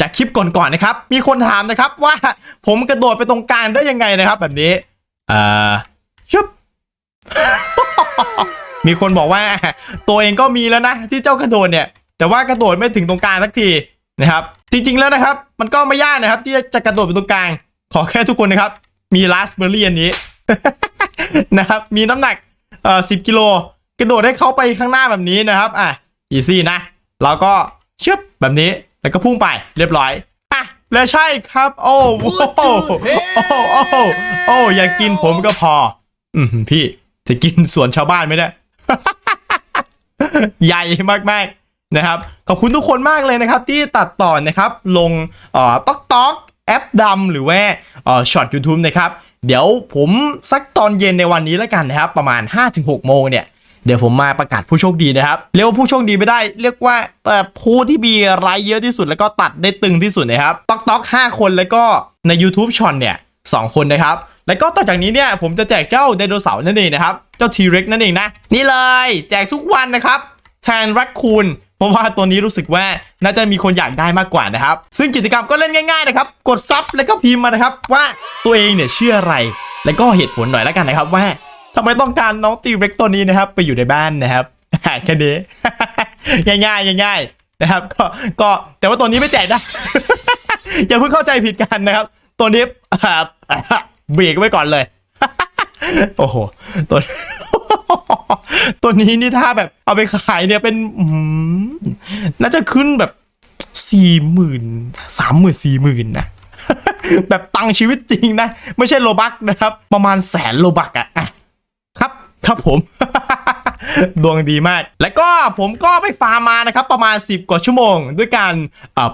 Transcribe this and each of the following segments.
จากคลิปก่อนๆนะครับ มีคนถามนะครับว่าผมกระโดดไปตรงกลางได้ยังไงนะครับ แบบนี้อ่าชุบมีคนบอกว่าตัวเองก็มีแล้วนะที่เจ้ากระโดดเนี่ย แต่ว่ากระโดดไม่ถึงตรงกลางสักทีนะครับ จริง ๆแล้วนะครับ มันก็ไม่ยากนะครับ ที่จะกระโดดไปตรงกลาง ขอแค่ทุกคนนะครับ มีราสเบอร์รี่อันนี้นะครับ มีน้ำหนักเอ่อสิบกิโลกระโดดให้เขาไปข้างหน้าแบบนี้นะครับ อะอีซี่นะเราก็ชึบแบบนี้ แล้วก็พุ่งไปเรียบร้อยอะและใช่ครับ โอ้โหโอ้โอ้โอ้อยากกินผมก็พอ อืมพี่จะกินสวนชาวบ้านไมเนี่ยใหญ่มากๆนะครับ ขอบคุณทุกคนมากเลยนะครับ ที่ตัดต่อนะครับ ลงเอ่อต๊อกต๊อกแอปดำหรือว่าเอ่อช็อต YouTube นะครับ เดี๋ยวผมสักตอนเย็นในวันนี้แล้วกันนะครับ ประมาณ 5-6 โมงเนี่ย เดี๋ยวผมมาประกาศผู้โชคดีนะครับ เรียกว่าผู้โชคดีไม่ได้ เรียกว่าผู้ที่มีรายเยอะที่สุดแล้วก็ตัดได้ตึงที่สุดนะครับต๊อกต๊อก5คนแล้วก็ใน YouTube ชอตเนี่ยสองคนนะครับ แล้วก็ต่อจากนี้เนี่ยผมจะแจกเจ้าไดโนเสาร์นั่นเองนะครับ เจ้า T-Rex นั่นเองนะ นี่เลยแจกทุกวันนะครับแทนรักคูนเพราะว่าตัวนี้รู้สึกว่าน่าจะมีคนอยากได้มากกว่านะครับ ซึ่งกิจกรรมก็เล่นง่ายๆนะครับ กดซับแล้วก็พิมพ์มานะครับว่าตัวเองเนี่ยเชื่ออะไร แล้วก็เหตุผลหน่อยแล้วกันนะครับว่า ทำไมต้องการน้อง T-Rex ตัวนี้นะครับ ไปอยู่ในบ้านนะครับแค่นี้ง่ายๆง่ายนะครับ ก็ก็แต่ว่าตัวนี้ไม่แจกนะ อย่าเพิ่งเข้าใจผิดกันนะครับ ตัวนี้เบรกไว้ก่อนเลย โอ้โหตัวตัวนี้นี่ถ้าแบบเอาไปขายเนี่ยเป็นน่าจะขึ้นแบบสี่หมื่นสามหมื่นสี่หมื่นนะแบบตังชีวิตจริงนะ ไม่ใช่โลบักนะครับ ประมาณแสนโลบักอะอะ ครับผม ดวงดีมาก แล้วก็ผมก็ไปฟาร์มมานะครับ ประมาณ 10 กว่าชั่วโมง ด้วยการ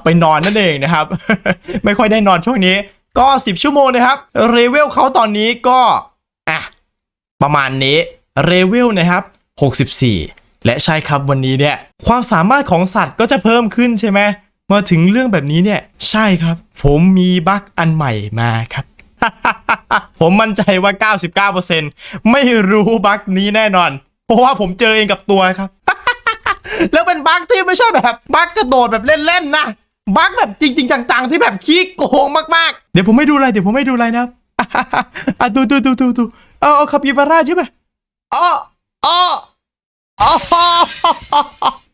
ไปนอนนั่นเองนะครับ ไม่ค่อยได้นอนช่วงนี้ ก็ 10 ชั่วโมงนะครับเรเวลเขาตอนนี้ก็อะประมาณนี้เรเวลนะครับ 64 และใช่ครับวันนี้เนี่ย ความสามารถของสัตว์ก็จะเพิ่มขึ้นใช่ไหมมาถึงเรื่องแบบนี้เนี่ย ใช่ครับ ผมมีบั๊กอันใหม่มาครับ ผมมั่นใจว่า 99%ไม่รู้บั๊กนี้แน่นอน เพราะว่าผมเจอเองกับตัวครับ แล้วเป็นบั๊กที่ไม่ใช่แบบบั๊กกระโดดแบบเล่นๆนะบั๊กแบบจริง ๆ จังๆ ที่แบบขี้โกงมากๆ เดี๋ยวผมไม่ดูอะไรเดี๋ยวผมไม่ดูอะไรนะครับอะดูดูดูดูดูเอาเอาคาปิบาร่าใช่ไหมอ๋ออ๋ออ๋อ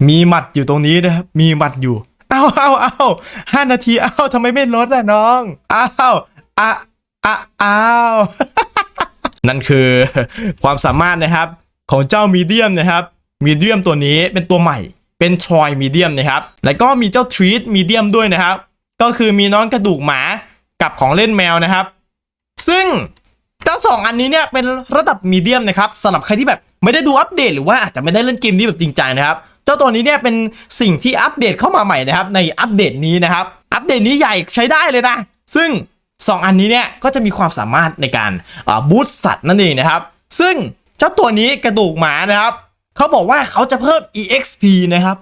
มีหมัดอยู่ตรงนี้นะครับมีหมัดอยู่เอาเอาเอาห้านาทีเอาทำไมไม่ลดอะน้องเอาอะ อะอ้าวนั่นคือความสามารถนะครับของเจ้ามีเดียมนะครับมีเดียมตัวนี้เป็นตัวใหม่ เป็นทรอยมีเดียมนะครับ แล้วก็มีเจ้าทรีตมีเดียมด้วยนะครับ ก็คือมีน้องกระดูกหมากับของเล่นแมวนะครับ ซึ่งเจ้าสองอันนี้เนี่ยเป็นระดับมีเดียมนะครับสำหรับใครที่แบบไม่ได้ดูอัปเดตหรือว่าอาจจะไม่ได้เล่นเกมนี้แบบจริงจังนะครับ เจ้าตัวนี้เนี่ยเป็นสิ่งที่อัปเดตเข้ามาใหม่นะครับ ในอัปเดตนี้นะครับ อัปเดตนี้ใหญ่ใช้ได้เลยนะ ซึ่ง 2 อันนี้เนี่ยก็จะมีความสามารถในการบูสต์สัตว์นั่นเองนะครับ ซึ่งเจ้าตัวนี้กระดูกหมานะครับเขาบอกว่าเขาจะเพิ่ม exp นะครับ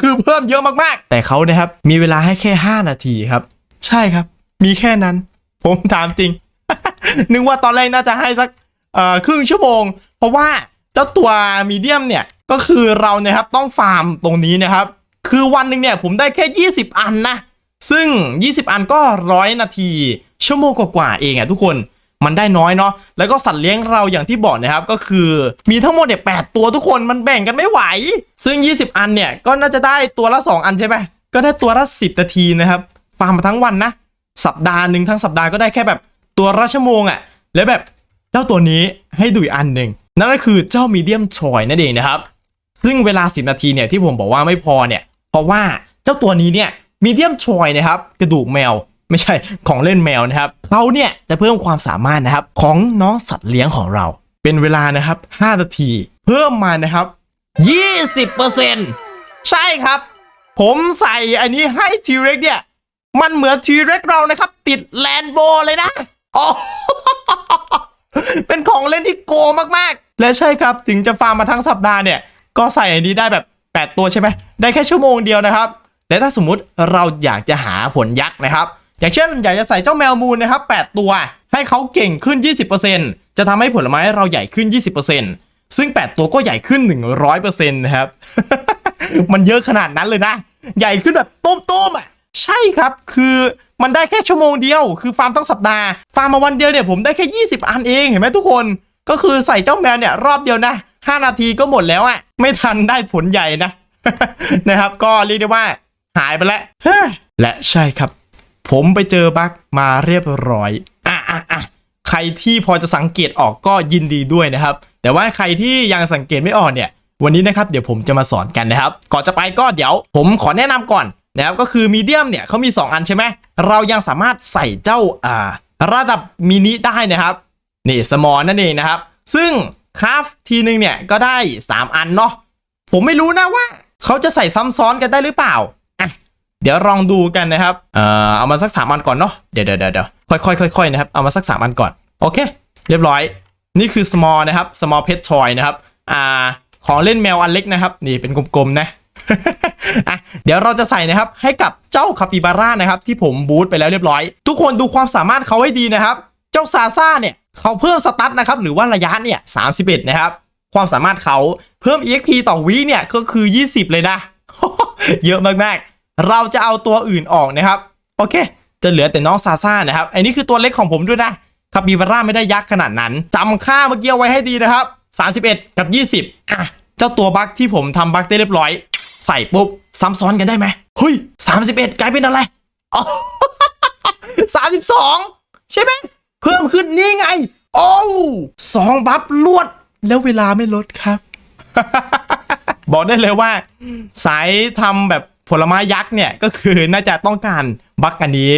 คือเพิ่มเยอะมากๆ แต่เขานะครับมีเวลาให้แค่ 5 นาทีครับ ใช่ครับ มีแค่นั้น ผมถามจริง นึกว่าตอนแรกน่าจะให้สักครึ่งชั่วโมง เพราะว่าเจ้าตัวมีเดียมเนี่ยก็คือเราเนี่ยครับต้องฟาร์มตรงนี้นะครับ คือวันหนึ่งเนี่ยผมได้แค่ 20 อันนะ ซึ่ง 20 อันก็ร้อยนาที ชั่วโมงกว่าๆเองอะทุกคนมันได้น้อยเนาะ แล้วก็สัตว์เลี้ยงเราอย่างที่บอกนะครับ ก็คือมีทั้งหมดเนี่ยแตัวทุกคนมันแบ่งกันไม่ไหว ซึ่ง 20 อันเนี่ย ก็น่าจะได้ตัวละ 2 อันใช่ไหมก็ได้ตัวละ 10 นาทีนะครับ ฟาร์มมาทั้งวันนะ สัปดาห์หนึ่งทั้งสัปดาห์ก็ได้แค่แบบตัวละชั่วโมงอะแล้วแบบเจ้าตัวนี้ให้ดูอีกอันหนึ่งนั่นก็คือเจ้ามีเดียมทรอยนั่นเองนะครับ ซึ่งเวลา 10 นาทีเนี่ยที่ผมบอกว่าไม่พอเนี่ย เพราะว่าเจ้าตัวนี้เนี่ย มีเดียมทรอยนะครับกระดูกแมวไม่ใช่ของเล่นแมวนะครับเขาเนี่ยจะเพิ่มความสามารถนะครับของน้องสัตว์เลี้ยงของเรา เป็นเวลานะครับ 5 นาที เพิ่มมานะครับ 20%ใช่ครับ ผมใส่อันนี้ให้ทีเร็กเนี่ย มันเหมือนทีเร็กเรานะครับ ติดแลนโบเลยนะอ๋อเป็นของเล่นที่โกมากๆ และใช่ครับถึงจะฟาร์มมาทั้งสัปดาห์เนี่ย ก็ใส่อันนี้ได้แบบ 8 ตัวใช่ไหมได้แค่ชั่วโมงเดียวนะครับ และถ้าสมมุติเราอยากจะหาผลยักษ์นะครับ อย่างเช่นอยากจะใส่เจ้าแมวมูนนะครับ 8 ตัว ให้เขาเก่งขึ้น 20%จะทำให้ผลไม้เราใหญ่ขึ้น 20%ซึ่ง 8 ตัวก็ใหญ่ขึ้น 100%นะครับ มันเยอะขนาดนั้นเลยนะ ใหญ่ขึ้นแบบตุ้มๆอะครับ คือมันได้แค่ชั่วโมงเดียว คือฟาร์มทั้งสัปดาห์ ฟาร์มมาวันเดียวเนี่ยผมได้แค่ 20 อันเอง เห็นไหมทุกคน ก็คือใส่เจ้าแมวเนี่ยรอบเดียวนะ 5 นาทีก็หมดแล้วอะไม่ทันได้ผลใหญ่นะ นะครับ ก็เรียกได้ว่า หายไปแล้วเฮ้ยและใช่ครับ ผมไปเจอบั๊กมาเรียบร้อยอะอะอะใครที่พอจะสังเกตออกก็ยินดีด้วยนะครับ แต่ว่าใครที่ยังสังเกตไม่ออกเนี่ย วันนี้นะครับเดี๋ยวผมจะมาสอนกันนะครับ ก่อนจะไปก็เดี๋ยว ผมขอแนะนำก่อนนะครับก็คือมีเดียมเนี่ยเขามี 2 อันใช่ไหมเรายังสามารถใส่เจ้าอ่าระดับมินิได้นะครับนี่สมอลนั่นเองนะครับ ซึ่งคราฟทีนึงเนี่ยก็ได้ 3 อันเนาะผมไม่รู้นะว่าเขาจะใส่ซ้ำซ้อนกันได้หรือเปล่าอะ เดี๋ยวลองดูกันนะครับเอ่อเอามาสักสามอันก่อนเนาะเดี๋ยวเดี๋ยวเดี๋ยวค่อยๆค่อยๆนะครับเอามาสักสามอันก่อนโอเค เรียบร้อย นี่คือ small นะครับ small pet toy นะครับอ่าของเล่นแมวอันเล็กนะครับ นี่เป็นกลมๆนะอะเดี๋ยวเราจะใส่นะครับให้กับเจ้าคาปิบาร่านะครับที่ผมบูตไปแล้วเรียบร้อย ทุกคนดูความสามารถเขาให้ดีนะครับ เจ้าซาซ่าเนี่ยเขาเพิ่มสตัทนะครับหรือว่าระยะเนี่ย31นะครับความสามารถเขาเพิ่ม EXP ต่อวิเนี่ยก็คือ 20 เลยนะ เยอะมากๆ เราจะเอาตัวอื่นออกนะครับ โอเค จะเหลือแต่น้องซาซ่านะครับอ้นี่คือตัวเล็กของผมด้วยนะคาปิบาร่าไม่ได้ยักษ์ขนาดนั้นจำค่าเมื่อกี้เอาไว้ให้ดีนะครับ 31 กับ 20อะเจ้าตัวบั๊กที่ผมทำบั๊กได้เรียบร้อย ใส่ปุ๊บซ้ำซ้อนกันได้ไหมเฮ้ย 31 กลายเป็นอะไรอ๋อ32 ใช่ไหมเพิ่มขึ้นนี่ไง โอ้สองบัฟลวด แล้วเวลาไม่ลดครับ บอกได้เลยว่า สายทำแบบ ผลไม้ยักษ์เนี่ยก็คือน่าจะต้องการบักอันนี้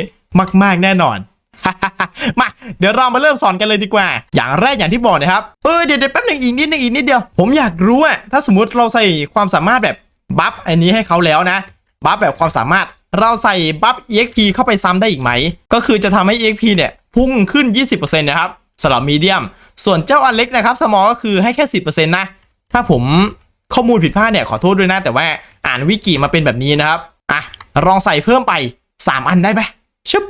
มาก ๆ แน่นอน มาเดี๋ยวเรามาเริ่มสอนกันเลยดีกว่า อย่างแรกอย่างที่บอกนะครับ เออเดี๋ยวแป๊บหนึงอีกนิดนึงอีกนิดเดียว ผมอยากรู้อะถ้าสมมติเราใส่ความสามารถแบบบัฟอันนี้ให้เขาแล้วนะบัฟแบบความสามารถเราใส่บัฟ EXP เข้าไปซ้ำได้อีกไหม ก็คือจะทำให้ EXP เนี่ยพุ่งขึ้น 20%นะครับสำหรับมีเดียม ส่วนเจ้าอันเล็กนะครับสมอก็คือให้แค่ 10%นะ ถ้าผมข้อมูลผิดพลาดเนี่ยขอโทษด้วยนะ แต่ว่าานวิกิมาเป็นแบบนี้นะครับ อะ ลองใส่เพิ่มไป 3 อันได้ไหมชึบ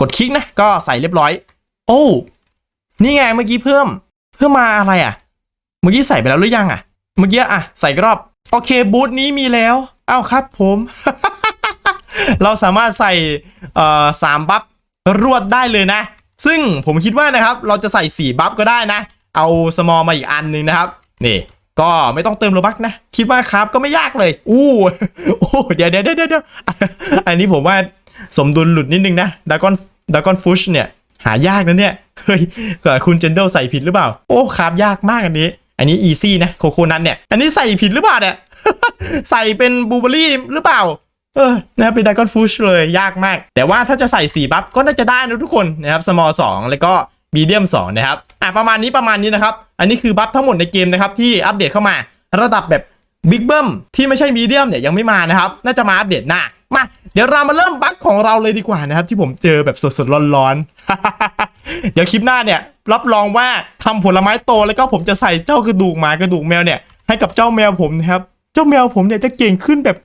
กดคลิกนะ ก็ใส่เรียบร้อย โอ้ นี่ไงเมื่อกี้เพิ่ม เพิ่มมาอะไรอะ เมื่อกี้ใส่ไปแล้วหรือยังอะ เมื่อกี้อะ ใส่รอบ โอเคบูธนี้มีแล้ว เอ้าครับผม เราสามารถใส่เอ่อสามบัฟรวดได้เลยนะ ซึ่งผมคิดว่านะครับ เราจะใส่4บัฟก็ได้นะ เอาสมอลมาอีกอันหนึงนะครับ นี่ ก็ไม่ต้องเติมโลบักนะ คิดว่าครับก็ไม่ยากเลย อู้โอ้เดี๋ยวเดี๋ยวเดี๋ยวเดี๋ยวอันนี้ผมว่าสมดุลหลุดนิดนึงนะดากอนดากอนฟุชเนี่ย หายากนะเนี่ยเฮ้ยเกิดคุณเจนเดลใส่ผิดหรือเปล่า โอ้ครับยากมากอันนี้ อันนี้อีซี่นะโคโคนัทเนี่ย อันนี้ใส่ผิดหรือเปล่าเนี่ยใส่เป็นบูเบอรี่หรือเปล่าเออนะเป็นดากอนฟูชเลยยากมาก แต่ว่าถ้าจะใส่4บัฟก็น่าจะได้นะทุกคนนะครับ small 2แล้วก็มีเดียม2นะครับ อะประมาณนี้ประมาณนี้นะครับ อันนี้คือบัฟทั้งหมดในเกมนะครับที่อัปเดตเข้ามาระดับแบบบิ๊กเบิ้มที่ไม่ใช่มีเดียมเนี่ยยังไม่มานะครับ น่าจะมาอัปเดตหน้ามาเดี๋ยวเรามาเริ่มบัฟของเราเลยดีกว่านะครับ ที่ผมเจอแบบสดๆร้อนๆ เดี๋ยวคลิปหน้าเนี่ย รับรองว่าทำผลไม้โตแล้วก็ผมจะใส่เจ้ากระดูกหมากระดูกแมวเนี่ย ให้กับเจ้าแมวผมนะครับ เจ้าแมวผมเนี่ยจะเก่งขึ้นแบบ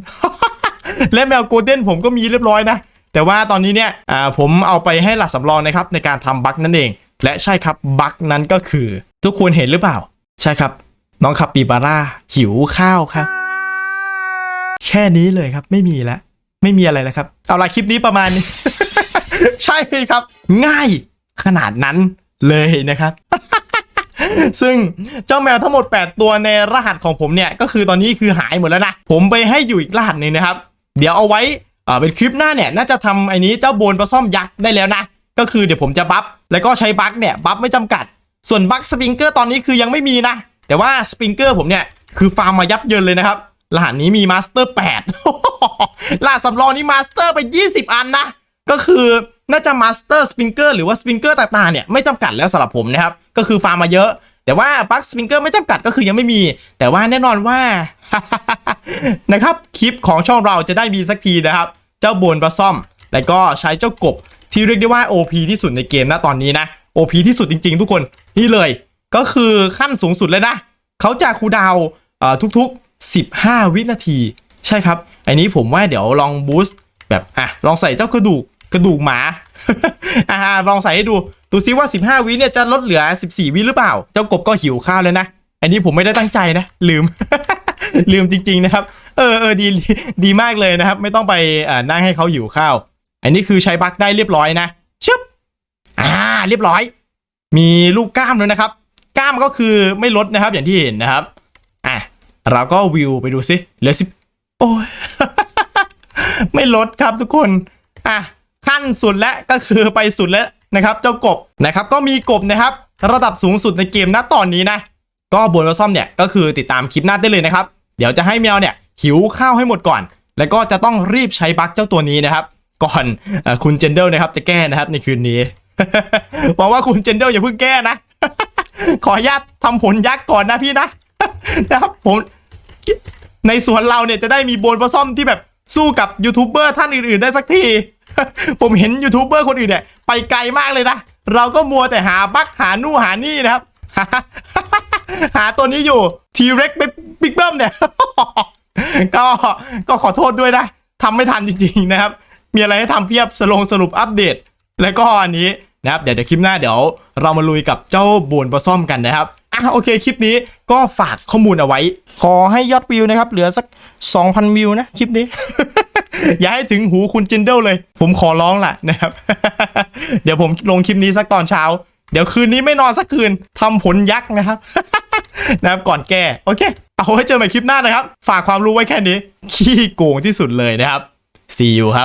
30-40%และแมวโกลเด้นผมก็มีเรียบร้อยนะ แต่ว่าตอนนี้เนี่ยผมเอาไปให้หลักสำรองนะครับในการทำบั๊กนั่นเอง และใช่ครับบั๊กนั้นก็คือ ทุกคนเห็นหรือเปล่า ใช่ครับ น้องคาปิบาร่าหิวข้าวครับ แค่นี้เลยครับไม่มีแล้วไม่มีอะไรแล้วครับ เอาละคลิปนี้ประมาณนี้ใช่ครับ ง่ายขนาดนั้นเลยนะครับซึ่งเจ้าแมวทั้งหมด 8 ตัวในรหัสของผมเนี่ย ก็คือตอนนี้คือหายหมดแล้วนะ ผมไปให้อยู่อีกรหัสหนึ่งนะครับ เดี๋ยวเอาไว้ อ่อเป็นคลิปหน้าเนี่ยน่าจะทำไอ้นี้เจ้าโบนปลาซ่อมยักษ์ได้แล้วนะ ก็คือเดี๋ยวผมจะบัฟแล้วก็ใช้บัฟเนี่ยบัฟไม่จำกัด ส่วนบัฟสปริงเกอร์ตอนนี้คือยังไม่มีนะ แต่ว่าสปริงเกอร์ผมเนี่ยคือฟาร์มมายับเยินเลยนะครับรหัสนี้มีมาสเตอร์8รหัสสำรองนี้มาสเตอร์ไป 20 อันนะ ก็คือน่าจะมาสเตอร์สปริงเกอร์หรือว่าสปริงเกอร์ต่างๆเนี่ยไม่จำกัดแล้วสำหรับผมนะครับ ก็คือฟาร์มมาเยอะ แต่ว่าบัคสปริงเกอร์ไม่จำกัดก็คือยังไม่มี แต่ว่าแน่นอนว่านะครับคลิปของช่องเราจะได้มีสักทีนะครับ เจ้าโบนปลาซ่อม แล้วก็ใช้เจ้ากบที่เรียกได้ว่า OP ที่สุดในเกมนะตอนนี้นะ OP ที่สุดจริง ๆ ทุกคนนี่เลย ก็คือขั้นสูงสุดเลยนะเขาจะคูดาวทุกๆ 15 วินาที ใช่ครับ อันนี้ผมว่าเดี๋ยวลองบูสต์แบบอะลองใส่เจ้ากระดูกกระดูกหมาอ่าลองใส่ให้ดูดูซิว่า 15 วิเนี่ยจะลดเหลือ 14 วิหรือเปล่า เจ้ากบก็หิวข้าวเลยนะ อันนี้ผมไม่ได้ตั้งใจนะ ลืม ลืมจริง ๆ นะครับ เออเออดีดีมากเลยนะครับ ไม่ต้องไปอ่านั่งให้เขาหิวข้าว อันนี้คือใช้บักได้เรียบร้อยนะชึบอ่า เรียบร้อย มีลูกกล้ามด้วยนะครับ กล้ามก็คือไม่ลดนะครับ อย่างที่เห็นนะครับอะเราก็วิวไปดูสิเหลือสิบโอ้ยไม่ลดครับทุกคนอะขั้นสุดแล้วก็คือไปสุดแล้วนะครับ เจ้ากบนะครับ ก็มีกบนะครับ ระดับสูงสุดในเกมณตอนนี้นะ ก็บนมาซ่อมเนี่ยก็คือติดตามคลิปหน้าได้เลยนะครับ เดี๋ยวจะให้แมวเนี่ยหิวข้าวให้หมดก่อน แล้วก็จะต้องรีบใช้บั๊กเจ้าตัวนี้นะครับ ก่อนอคุณเจนเดลนะครับจะแก้นะครับในคืนนี้หวังว่าคุณเจนเดลอย่าเพิ่งแก้นะ ขออนุญาตทำผลยักษ์ก่อนนะพี่นะนะครับผมในสวนเราเนี่ยจะได้มีโบนปลาซ่อมที่แบบสู้กับยูทูบเบอร์ท่านอื่นๆ ได้สักที ผมเห็นยูทูบเบอร์คนอื่นเนี่ยไปไกลมากเลยนะ เราก็มัวแต่หาบักหานู่หานี่นะครับ หาตัวนี้อยู่ทีเร็กบิ๊กเบิ้มเนี่ย ก็ก็ขอโทษด้วยนะทำไม่ทันจริงๆนะครับ มีอะไรให้ทำเพียบสลงสรุปอัปเดต แล้วก็อันนี้นะครับเดี๋ยวเดี๋ยวคลิปหน้าเดี๋ยวเรามาลุยกับเจ้าบวนปลาซ่อมกันนะครับอะโอเคคลิปนี้ก็ฝากข้อมูลเอาไว้ ขอให้ยอดวิวนะครับ เหลือสัก 2,000 วิวนะคลิปนี้ อย่าให้ถึงหูคุณจินเดิลเลย ผมขอร้องล่ะนะครับ เดี๋ยวผมลงคลิปนี้สักตอนเช้า เดี๋ยวคืนนี้ไม่นอนสักคืนทำผลยักษ์นะครับ นะครับก่อนแก้โอเค เอาไว้เจอใหม่คลิปหน้านะครับ ฝากความรู้ไว้แค่นี้ ขี้โกงที่สุดเลยนะครับ see you ครับ